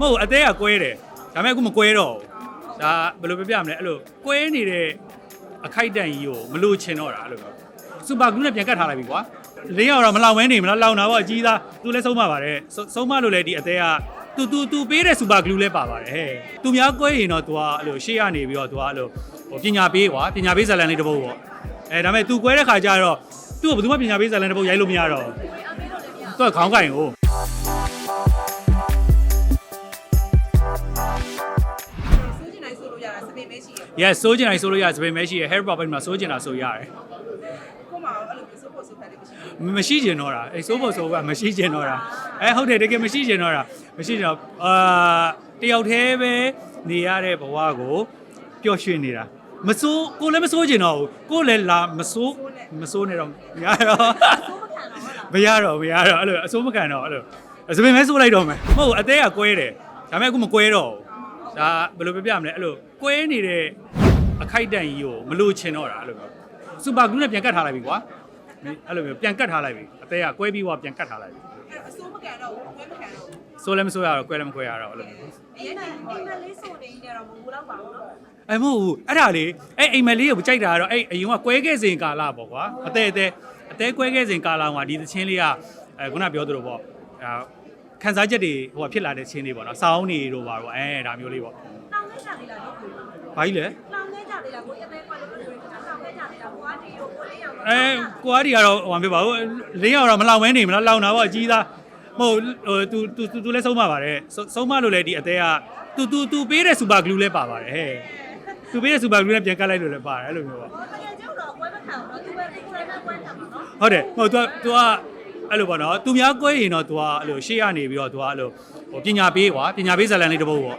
မဟုတ်ဘူးအသေးကကွဲတယ်ဒါပေမဲ့အခုမကွဲတော့ဘူးဒါဘယ်လိုပြပြမလဲအဲ့လိုကွဲနေတဲ့အခိုက်အတန့်ကြီးကိုမလို့ချင်တော့တာအဲ့လိုမျိုးစူပါဂလူးနဲ့ပြန်ကတ်ထားလိုက်ပြီကွာလင်းရောက်တော့မလောင်မဲနေမလားလောင်တာပေါ့အကြီးသားသူလည်းဆုံးမပါတယ်ဆုံးဆုံးမလို့လည်းဒီအသေးကတူတူတူပေးတဲ့စူပါဂလူးလည်းပါပါတယ်ဟဲ့သူများကွဲရင်တော့ तू ကအဲ့လိုရှေ့ရနေပြီးတော့ तू ကအဲ့လိုဟိုပညာပေးကွာပညာပေးဇာတ်လန်လေးတစ်ပုဒ်ပေါ့အဲဒါပေမဲ့ तू ကွဲတဲ့ခါကျတော့သူ့ကိုဘယ်သူမှပညာပေးဇာတ်လန်တစ်ပုဒ်ရိုက်လို့မရတော့ဘူးသူကခေါင်းကင်ကို စိုးကျ yes စိုးကျင်တိုင်းဆိုလို့ရတယ်စပင်မဲရှိရ hair pop မှာစိုးကျင်တာဆိုရတယ်ကိုမှအဲ့လိုမျိုးစိုးဖို့စိုးဖက်လေးမရှိဘူးမရှိကျင်တော့တာအဲစိုးဖို့စိုးကမရှိကျင်တော့တာအဲဟုတ်တယ်တကယ်မရှိကျင်တော့တာမရှိကျင်တော့အာတယောက်တည်းပဲနေရတဲ့ဘဝကိုပျော်ရွှင်နေတာမစိုးကိုလည်းမစိုးကျင်တော့ဘူးကိုလည်းလာမစိုးမစိုးနေတော့မရတော့မရတော့မရတော့အဲ့လိုအစိုးမကန်တော့အဲ့လိုစပင်မဲစိုးလိုက်တော့မယ်မဟုတ်ဘူးအသေးကကွဲတယ်ဒါပေမဲ့အခုမကွဲတော့ဘူးဒါဘယ်လိုပြပြမလဲအဲ့လို ကွဲနေတဲ့အခိုက်အတန့်ကြီးကိုမလို့ချင်တော့တာအဲ့လိုမျိုးစူပါဂလူးနဲ့ပြန်ကတ်ထားလိုက်ပြီကွာအဲ့လိုမျိုးပြန်ကတ်ထားလိုက်ပြီအသေးကကွဲပြီးတော့ပြန်ကတ်ထားလိုက်ပြီအဲ့အစိုးမကန်တော့ဘူးကွဲမကန်တော့ဘူးဆိုးလည်းမဆိုးရတော့ကွဲလည်းမကွဲရတော့အဲ့လိုမျိုးအရင်ကအိမ်မက်လေးဆိုနေနေတော့မဟုတ်တော့ပါဘူးနော်အဲမဟုတ်ဘူးအဲ့ဒါလေအဲ့အိမ်မက်လေးကိုကြိုက်တာကတော့အဲ့အရင်ကကွဲခဲ့စဉ်ကာလပေါ့ကွာအသေးအသေးအသေးကွဲခဲ့စဉ်ကာလမှာဒီသချင်းလေးကအဲခုနပြောသလိုပေါ့အဲခန်းစားချက်တွေဟိုဖြစ်လာတဲ့ချင်းလေးပေါ့နော်စောင်းနေတို့ပါတော့အဲဒါမျိုးလေးပေါ့တော င်းနေကြသေးလားတော့ကို ဘာကြီးလဲ တောင်းနေကြသေးလားကိုအသေးကွက်လို့ပြောနေတာတောင်းနေကြသေးလားကိုအားတီကိုကိုလေးရော အဲကိုအားဒီကတော့ဟိုမှာပြပါဦးလင်းရောက်တော့မလောင်မဲနေမလားလောင်တာပေါ့အကြီးသားမဟုတ်ဟို तू तू तू လည်းဆုံးမပါတယ်ဆုံးမလို့လည်းဒီအသေးက तू तू तू ပေးတဲ့စူပါဂလူးလည်းပါပါတယ်ဟဲ့ तू ပေးတဲ့စူပါဂလူးနဲ့ပြန်ကတ်လိုက်လို့လည်းပါတယ်အဲ့လိုမျိုးပေါ့ တကယ်ကျတော့ကွဲမခံတော့သူပဲကိုယ်လည်းကွဲတာပါနော် ဟုတ်တယ်ဟို तू तू ကအဲ့လိုပေါ့နော်သူများကွဲရင်တော့ तू ကအဲ့လိုရှေ့ရနေပြီးတော့ तू ကအဲ့လိုဟိုပညာပေးကွာပညာပေးဇာတ်လန်လေးတစ်ပုဒ်ပေါ့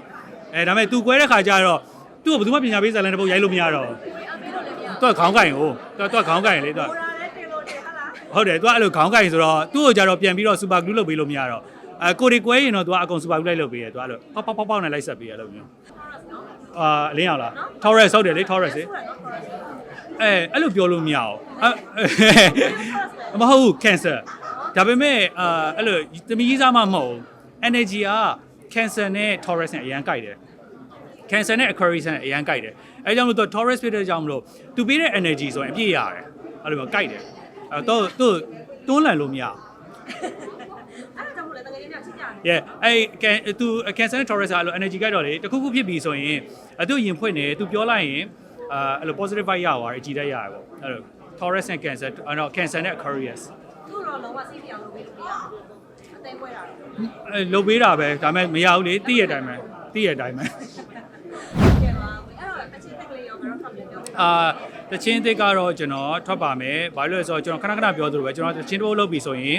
အဲဒါပေမဲ့ तू ကွဲတဲ့ခါကျတော့သူ့ကိုဘယ်သူမှပညာပေးဇာတ်လန်တစ်ပုဒ်ရိုက်လို့မရတော့ဘူးအမေတို့လည်းမရသူကခေါင်းကင်ကိုသူကသူကခေါင်းကင်လေသူကဟိုရာလည်းတင်လို့တယ်ဟာလားဟုတ်တယ်သူကအဲ့လိုခေါင်းကင်ဆိုတော့သူ့ကိုကြတော့ပြန်ပြီးတော့စူပါဂလူးလုပ်ပေးလို့မရတော့အဲကိုရီကွဲရင်တော့သူကအကုန်စူပါဂလူးလိုက်လုပ်ပေးတယ်သူကအဲ့လိုပေါက်ပေါက်ပေါက်ပေါက်နဲ့လိုက်ဆက်ပေးရလို့မျိုးအာအလင်းအောင်လား Taurus ဟုတ်တယ်လေ Taurus လေဟုတ်တယ်နော်အဲအဲ့လိုပြောလို့မရအောင်အဲမဟုတ်ဘူး cancer ဒါပေမဲ့အာအဲ့လိုသမီးကြီးစားမှမဟုတ်ဘူး energy က cancer နဲ့ Taurus နဲ့အရန်ကြိုက်တယ် cancer နဲ့ aquarius နဲ့အရန်ကြိုက်တယ်အဲကြောင့်မလို့သူ Taurus ဖြစ်တဲ့ကြောင့်မလို့သူပေးတဲ့ energy ဆိုရင်အပြည့်ရတယ်အဲ့လိုမျိုးကြိုက်တယ်အဲတော့သူတွန်းလှန်လို့မရဘူးအဲ့ဒါကြောင့်မို့လဲတကယ်ကြီးညချစ်ကြတယ် yeah အဲ့ကန်သူ cancer နဲ့ Taurus ကအဲ့လို energy ကြိုက်တော့လေတခုခုဖြစ်ပြီဆိုရင်အတူရင်ဖွင့်နေသူပြောလိုက်ရင်အာအဲ့လို positive vibe ရသွားတယ်အကြည့်တတ်ရတယ်ပေါ့အဲ့လို Taurus နဲ့ cancer အဲ့တော့ cancer နဲ့ Aquarius သူ့တော့လုံးဝစိတ်ပြောင်းလို့ပြီးလို့မရ ဘူးအသေးကွဲတာတော့အဲလုတ်ပေးတာပဲဒါပေမဲ့မရဘူးလေတည့်ရတဲ့အတိုင်းပဲတည့်ရတဲ့အတိုင်းပဲကဲပါအဲ့တော့အချင်းတက်ကလေးရောကတော့ဖတ်ပြပြောပေးပါအာတချင်းတစ်ကတော့ကျွန်တော်ထွက်ပါမယ်ဘာလို့လဲဆိုတော့ကျွန်တော်ခဏခဏပြောသလိုပဲကျွန်တော်တချင်းတစ်ပုတ်လုပ်ပြီဆိုရင်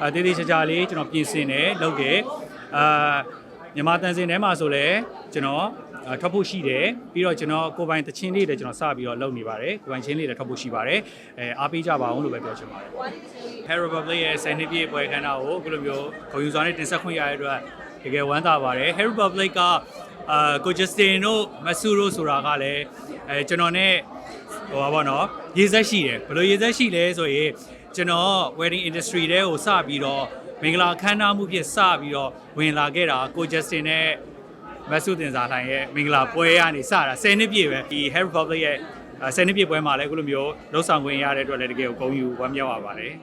အာတေးသေးချာချာလေးကျွန်တော်ပြင်ဆင်တယ်လုပ်တယ်အာမြန်မာတန်စင်ထဲမှာဆိုလဲကျွန်တော်အာထွက်ဖို့ရှိတယ်ပြီးတော့ကျွန်တော်ကိုယ်ပိုင်တချင်းလေးတွေကျွန်တော်စပြီးတော့လုပ်နေပါတယ်ကိုယ်ပိုင်ချင်းလေးတွေထွက်ဖို့ရှိပါတယ်အဲအားပေးကြပါအောင်လို့ပဲပြောချင်ပါတယ်ဝါဒီချင်း Hair Republic ရဲ့ဆယ်နှစ်ပြည့်ပွဲခန်းတော်ကိုအခုလိုမျိုးဂုဏ်ယူစွာနဲ့တင်ဆက်ခွင့်ရတဲ့အတွက်တကယ်ဝမ်းသာပါတယ် Hair Republic ကအာကိုဂျစတင်တို့မဆူတို့ဆိုတာကလည်းအဲကျွန်တော်နဲ့ဟိုပါဘောနော်ရေဆက်ရှိတယ်ဘယ်လိုရေဆက်ရှိလဲဆိုရင်ကျွန်တော် wedding industry တဲကိုစပြီးတော့မင်္ဂလာခမ်းနားမှုဖြစ်စပြီးတော့ဝင်လာခဲ့တာကိုဂျစတင်နဲ့မဆူတင်စာထိုင်ရဲ့မင်္ဂလာပွဲကနေစတာ10နှစ်ပြည့်ပဲဒီ Hair Republic ရဲ့10နှစ်ပြည့်ပွဲမှာလည်းအခုလိုမျိုးလှုပ်ဆောင်ခွင့်ရတဲ့အတွက်လည်းတကယ်ကိုဂုဏ်ယူဝမ်းမြောက်ပါပါတယ်